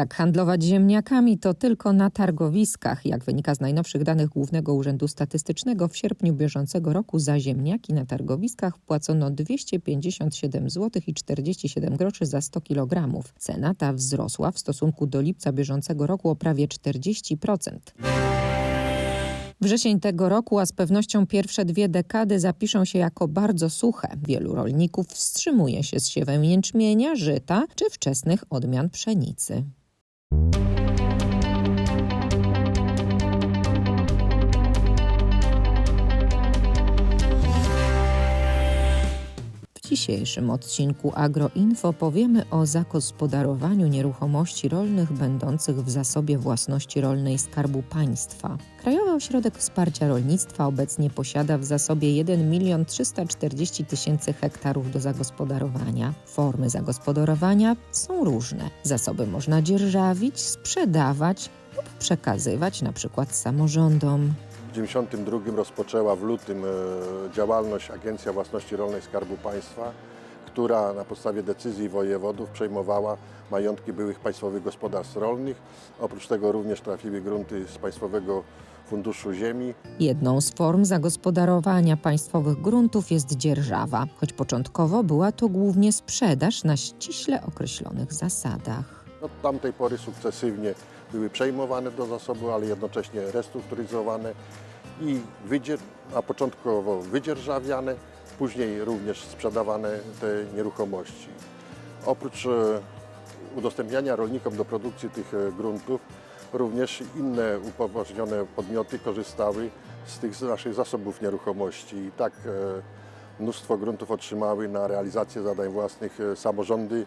Jak handlować ziemniakami, to tylko na targowiskach. Jak wynika z najnowszych danych Głównego Urzędu Statystycznego, w sierpniu bieżącego roku za ziemniaki na targowiskach płacono 257 zł i 47 groszy za 100 kg. Cena ta wzrosła w stosunku do lipca bieżącego roku o prawie 40%. Wrzesień tego roku, a z pewnością pierwsze dwie dekady zapiszą się jako bardzo suche. Wielu rolników wstrzymuje się z siewem jęczmienia, żyta czy wczesnych odmian pszenicy. W dzisiejszym odcinku Agroinfo powiemy o zagospodarowaniu nieruchomości rolnych będących w zasobie własności rolnej Skarbu Państwa. Krajowy Ośrodek Wsparcia Rolnictwa obecnie posiada w zasobie 1 milion 340 tysięcy hektarów do zagospodarowania. Formy zagospodarowania są różne. Zasoby można dzierżawić, sprzedawać lub przekazywać przykład samorządom. W 1992 rozpoczęła w lutym e, działalność Agencja Własności Rolnej Skarbu Państwa, która na podstawie decyzji wojewodów przejmowała majątki byłych państwowych gospodarstw rolnych. Oprócz tego również trafiły grunty z Państwowego Funduszu Ziemi. Jedną z form zagospodarowania państwowych gruntów jest dzierżawa, choć początkowo była to głównie sprzedaż na ściśle określonych zasadach. Od tamtej pory sukcesywnie były przejmowane do zasobu, ale jednocześnie restrukturyzowane i wydzier- a początkowo wydzierżawiane, później również sprzedawane te nieruchomości. Oprócz e, udostępniania rolnikom do produkcji tych e, gruntów, również inne upoważnione podmioty korzystały z tych naszych zasobów nieruchomości. I tak e, mnóstwo gruntów otrzymały na realizację zadań własnych samorządy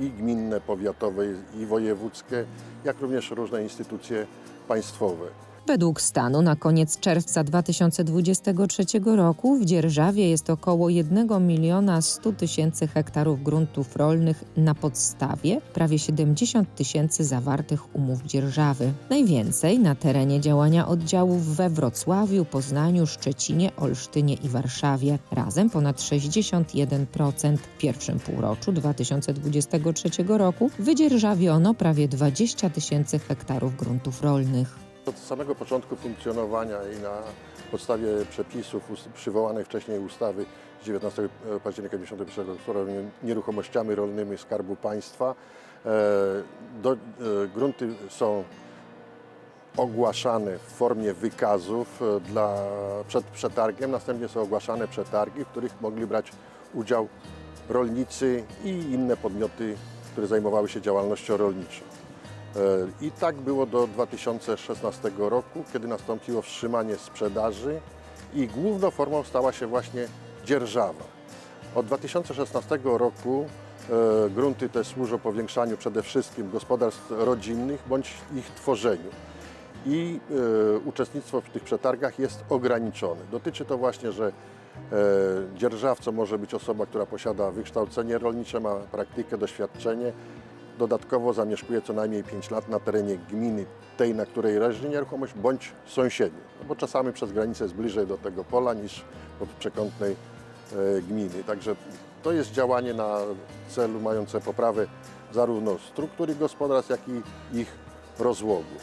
i gminne, powiatowe i wojewódzkie, jak również różne instytucje państwowe. Według stanu na koniec czerwca 2023 roku w dzierżawie jest około 1 miliona 100 tysięcy hektarów gruntów rolnych na podstawie prawie 70 tysięcy zawartych umów dzierżawy. Najwięcej na terenie działania oddziałów we Wrocławiu, Poznaniu, Szczecinie, Olsztynie i Warszawie. Razem ponad 61%. W pierwszym półroczu 2023 roku wydzierżawiono prawie 20 tysięcy hektarów gruntów rolnych. Od samego początku funkcjonowania i na podstawie przepisów przywołanej wcześniej ustawy z 19 października 1991 roku nieruchomościami rolnymi Skarbu Państwa, e, do, e, grunty są ogłaszane w formie wykazów e, dla, przed przetargiem, następnie są ogłaszane przetargi, w których mogli brać udział rolnicy i inne podmioty, które zajmowały się działalnością rolniczą. E, I tak było do 2016 roku, kiedy nastąpiło wstrzymanie sprzedaży i główną formą stała się właśnie dzierżawa. Od 2016 roku e, grunty te służą powiększaniu przede wszystkim gospodarstw rodzinnych bądź ich tworzeniu. I e, uczestnictwo w tych przetargach jest ograniczone. Dotyczy to właśnie, że dzierżawcą może być osoba, która posiada wykształcenie rolnicze, ma praktykę, doświadczenie, dodatkowo zamieszkuje co najmniej 5 lat na terenie gminy, tej, na której leży nieruchomość, bądź sąsiedniej. No bo czasami przez granicę jest bliżej do tego pola niż od przekątnej e, gminy. Także to jest działanie na celu mające poprawę zarówno struktury gospodarstw, jak i ich rozłogu.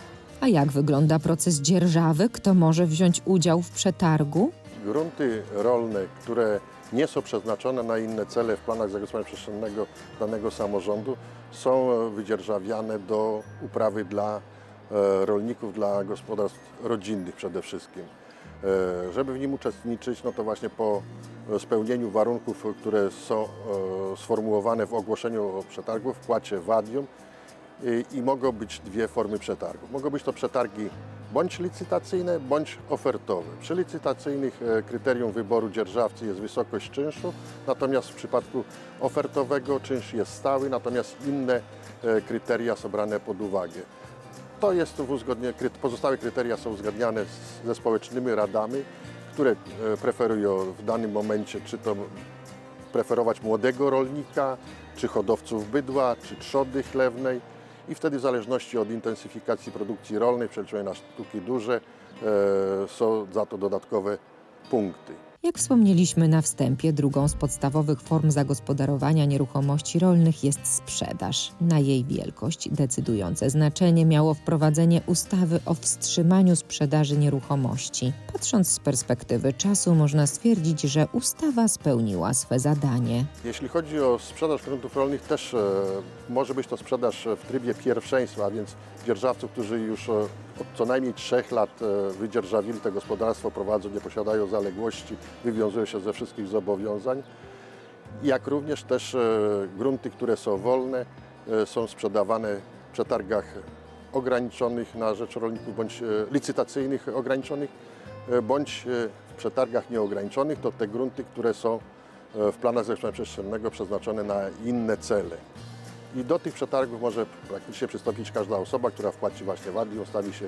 A jak wygląda proces dzierżawy? Kto może wziąć udział w przetargu? Grunty rolne, które nie są przeznaczone na inne cele w planach zagospodarowania przestrzennego danego samorządu, są wydzierżawiane do uprawy dla e, rolników, dla gospodarstw rodzinnych przede wszystkim. E, Żeby w nim uczestniczyć, no to właśnie po spełnieniu warunków, które są e, sformułowane w ogłoszeniu o przetargu, wpłacie wadium, i mogą być dwie formy przetargów. Mogą być to przetargi bądź licytacyjne, bądź ofertowe. Przy licytacyjnych e, kryterium wyboru dzierżawcy jest wysokość czynszu, natomiast w przypadku ofertowego czynsz jest stały, natomiast inne e, kryteria są brane pod uwagę. To jest w uzgodnieniu, kry- pozostałe kryteria są uzgadniane ze społecznymi radami, które e, preferują w danym momencie, czy to preferować młodego rolnika, czy hodowców bydła, czy trzody chlewnej i wtedy w zależności od intensyfikacji produkcji rolnej, przeliczone na sztuki duże, e, są za to dodatkowe punkty. Jak wspomnieliśmy na wstępie, drugą z podstawowych form zagospodarowania nieruchomości rolnych jest sprzedaż. Na jej wielkość decydujące znaczenie miało wprowadzenie ustawy o wstrzymaniu sprzedaży nieruchomości. Patrząc z perspektywy czasu, można stwierdzić, że ustawa spełniła swe zadanie. Jeśli chodzi o sprzedaż gruntów rolnych, też e, może być to sprzedaż w trybie pierwszeństwa, a więc dzierżawców, którzy już e, od co najmniej trzech lat e, wydzierżawili te gospodarstwo, prowadzą, nie posiadają zaległości, wywiązują się ze wszystkich zobowiązań. Jak również też e, grunty, które są wolne, e, są sprzedawane w przetargach ograniczonych na rzecz rolników, bądź licytacyjnych ograniczonych, bądź w przetargach nieograniczonych, to te grunty, które są w planach zagospodarowania przestrzennego przeznaczone na inne cele. I do tych przetargów może praktycznie przystąpić każda osoba, która wpłaci właśnie VAT i ustawi się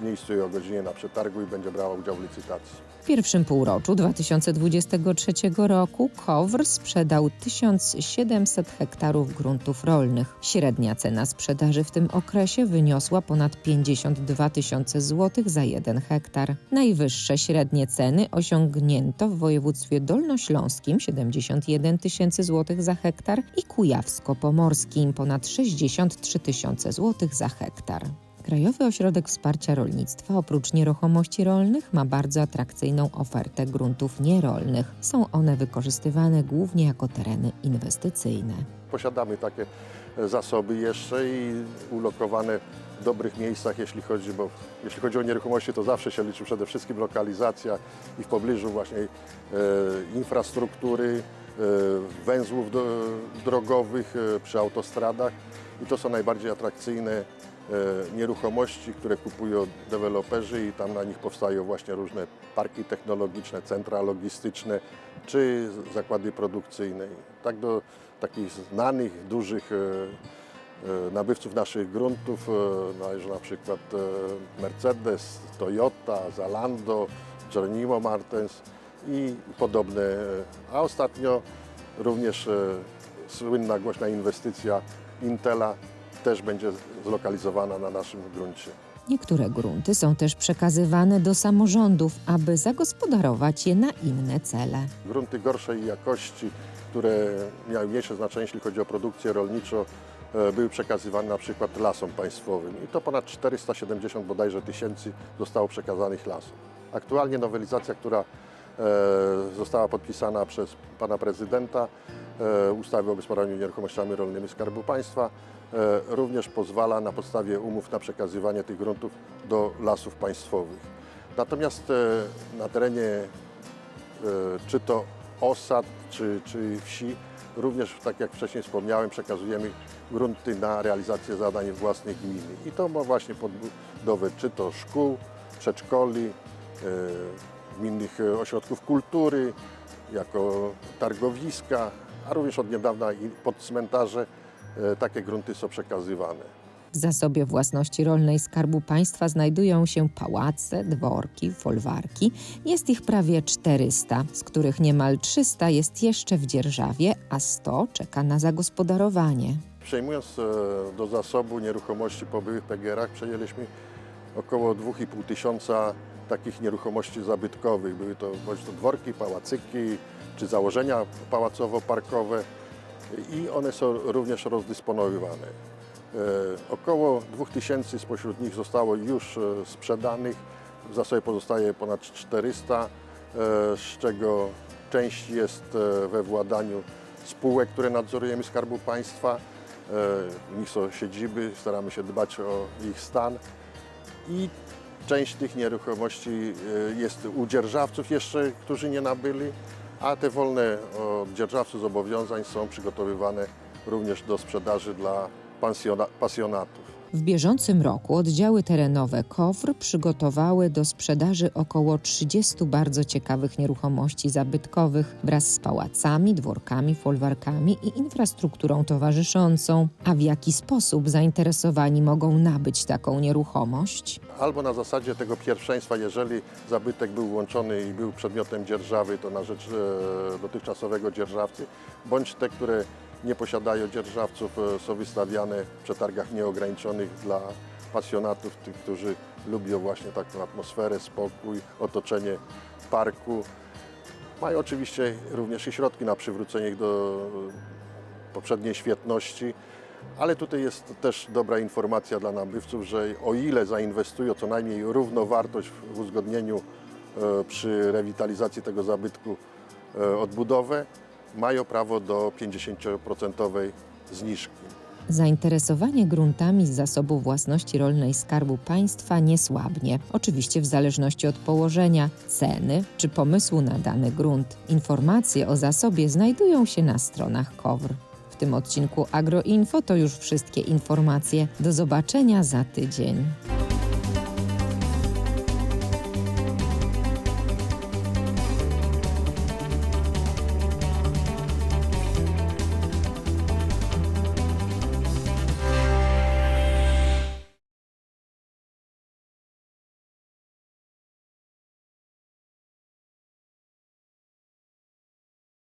w miejscu i o godzinie na przetargu i będzie brała udział w licytacji. W pierwszym półroczu 2023 roku KOWR sprzedał 1700 hektarów gruntów rolnych. Średnia cena sprzedaży w tym okresie wyniosła ponad 52 tysiące złotych za jeden hektar. Najwyższe średnie ceny osiągnięto w województwie dolnośląskim 71 tysięcy złotych za hektar i kujawsko-pomorskim ponad 63 tysiące złotych za hektar. Krajowy Ośrodek Wsparcia Rolnictwa oprócz nieruchomości rolnych ma bardzo atrakcyjną ofertę gruntów nierolnych. Są one wykorzystywane głównie jako tereny inwestycyjne. Posiadamy takie zasoby jeszcze i ulokowane w dobrych miejscach, jeśli chodzi, bo jeśli chodzi o nieruchomości, to zawsze się liczy przede wszystkim lokalizacja i w pobliżu właśnie e, infrastruktury, węzłów do, drogowych e, przy autostradach i to są najbardziej atrakcyjne e, nieruchomości, które kupują deweloperzy i tam na nich powstają właśnie różne parki technologiczne, centra logistyczne czy zakłady produkcyjne. Tak do takich znanych, dużych e, e, nabywców naszych gruntów e, należy na przykład e, Mercedes, Toyota, Zalando, Geronimo Martens i podobne. A ostatnio również e, słynna głośna inwestycja Intela też będzie zlokalizowana na naszym gruncie. Niektóre grunty są też przekazywane do samorządów, aby zagospodarować je na inne cele. Grunty gorszej jakości, które miały mniejsze znaczenie, jeśli chodzi o produkcję rolniczą, e, były przekazywane na przykład lasom państwowym i to ponad 470 bodajże tysięcy zostało przekazanych lasom. Aktualnie nowelizacja, która została podpisana przez pana prezydenta e, ustawy o gospodarowaniu nieruchomościami rolnymi Skarbu Państwa e, również pozwala na podstawie umów na przekazywanie tych gruntów do lasów państwowych. Natomiast e, na terenie e, czy to osad, czy, czy wsi. Również, tak jak wcześniej wspomniałem, przekazujemy grunty na realizację zadań własnych gminy. I to ma właśnie podbudowę czy to szkół, przedszkoli, e, gminnych e, ośrodków kultury, jako targowiska, a również od niedawna i pod cmentarze e, takie grunty są przekazywane. W zasobie własności rolnej Skarbu Państwa znajdują się pałace, dworki, folwarki. Jest ich prawie 400, z których niemal 300 jest jeszcze w dzierżawie, a 100 czeka na zagospodarowanie. Przejmując e, do zasobu nieruchomości po byłych PGR-ach, przejęliśmy około 2,5 tysiąca takich nieruchomości zabytkowych. Były to dworki, pałacyki czy założenia pałacowo-parkowe i one są również rozdysponowywane. E, Około 2000 spośród nich zostało już e, sprzedanych. W zasobie pozostaje ponad 400, e, z czego część jest we władaniu spółek, które nadzorujemy Skarbu Państwa. W nich są siedziby, staramy się dbać o ich stan i część tych nieruchomości e, jest u dzierżawców jeszcze, którzy nie nabyli, a te wolne od dzierżawców zobowiązań są przygotowywane również do sprzedaży dla pasjonatów. W bieżącym roku oddziały terenowe KOWR przygotowały do sprzedaży około 30 bardzo ciekawych nieruchomości zabytkowych wraz z pałacami, dworkami, folwarkami i infrastrukturą towarzyszącą. A w jaki sposób zainteresowani mogą nabyć taką nieruchomość? Albo na zasadzie tego pierwszeństwa, jeżeli zabytek był łączony i był przedmiotem dzierżawy, to na rzecz e, dotychczasowego dzierżawcy, bądź te, które nie posiadają dzierżawców, e, są wystawiane w przetargach nieograniczonych dla pasjonatów, tych, którzy lubią właśnie taką atmosferę, spokój, otoczenie parku. Mają oczywiście również i środki na przywrócenie ich do poprzedniej świetności, ale tutaj jest też dobra informacja dla nabywców, że o ile zainwestują co najmniej równowartość w uzgodnieniu e, przy rewitalizacji tego zabytku e, odbudowę, mają prawo do 50% zniżki. Zainteresowanie gruntami z zasobu własności rolnej Skarbu Państwa nie słabnie. Oczywiście w zależności od położenia, ceny czy pomysłu na dany grunt. Informacje o zasobie znajdują się na stronach KOWR. W tym odcinku Agroinfo to już wszystkie informacje. Do zobaczenia za tydzień.